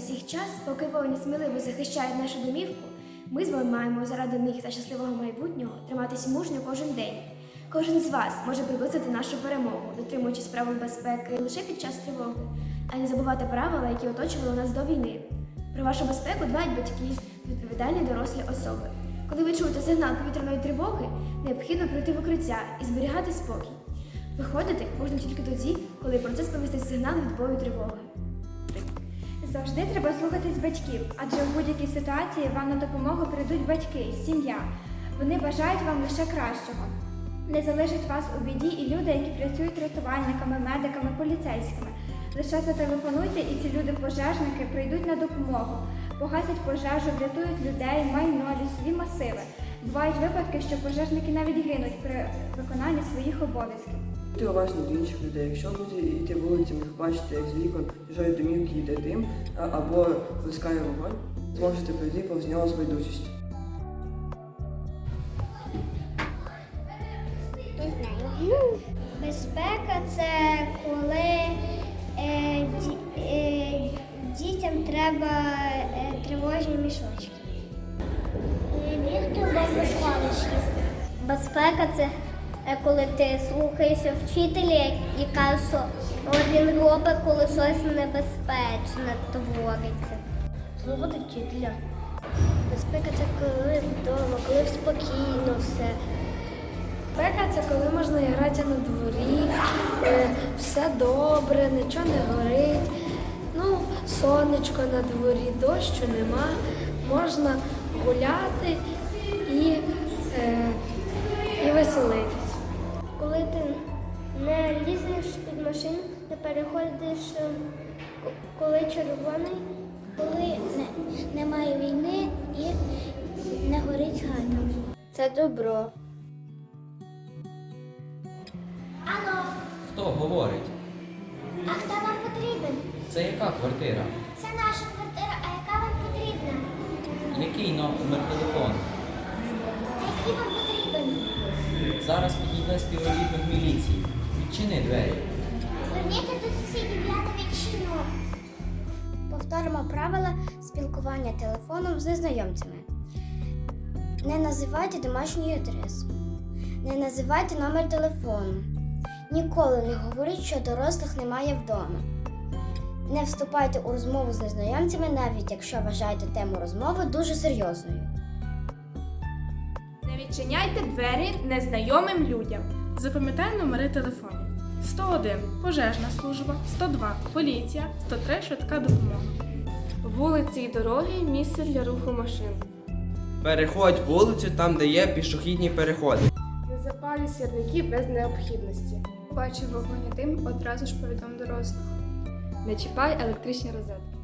всіх час, поки воїни сміливо захищають нашу домівку, ми з вами маємо заради них та щасливого майбутнього триматись мужньо кожен день. Кожен з вас може приблизити нашу перемогу, дотримуючись правил безпеки лише під час тривоги, а не забувати правила, які оточували нас до війни. Про вашу безпеку дбають батьки, відповідальні дорослі особи. Коли ви чуєте сигнал повітряної тривоги, необхідно прийти в укриття і зберігати спокій. Виходити можна тільки тоді, коли про це сповістить сигнал відбою тривоги. Завжди треба слухатись батьків, адже в будь-якій ситуації вам на допомогу прийдуть батьки, сім'я. Вони бажають вам лише кращого. Не залишать вас у біді і люди, які працюють рятувальниками, медиками, поліцейськими. Лише зателефонуйте, і ці люди-пожежники прийдуть на допомогу, погасять пожежу, врятують людей, майно, лісові масиви. Бувають випадки, що пожежники навіть гинуть при виконанні своїх обов'язків. Будьте уважні до інших людей. Якщо будете йти вулицями, побачите, як з вікон біжать домівки йде дим або блискає вогонь, зможете пройти повз нього з байдужістю. Безпека це коли е, ді- е, дітям треба е, тривожні мішочки. Бігти до школи Безпека це е, коли ти слухаєшся вчителя і кажеш, що він робить, коли щось небезпечне твориться. Слухати вчителя. Безпека це коли вдома, коли спокійно все. Безпека це коли можна гратися на дворі, е, все добре, нічого не горить. Ну, сонечко на дворі, дощу нема, можна гуляти і, е, і веселитись. Ти лізеш під машину, не переходиш, е, коли червоний, коли не, немає війни і не горить хата. Це добро. Алло, Хто говорить? а хто вам потрібен? Це яка квартира? Це наша квартира, а яка вам потрібна? Який номер телефону? Який вам потрібен? Зараз підійде співробітник міліції. Відчини двері. Зверніться до сусідів, я не відчиню. Повторимо правила спілкування телефоном з незнайомцями. Не називайте домашню адресу. Не називайте номер телефону. Ніколи не говоріть, що дорослих немає вдома. Не вступайте у розмову з незнайомцями, навіть якщо вважаєте тему розмови дуже серйозною. Не відчиняйте двері незнайомим людям. Запам'ятай номери телефонів. 101 пожежна служба, 102 поліція, 103 швидка допомога. Вулиці і дороги місце для руху машин. Переходь вулицю там, де є пішохідні переходи. Не запалюй сірники без необхідності. Бачив вогонь дим, одразу ж повідом дорослих. Не чіпай електричні розетки.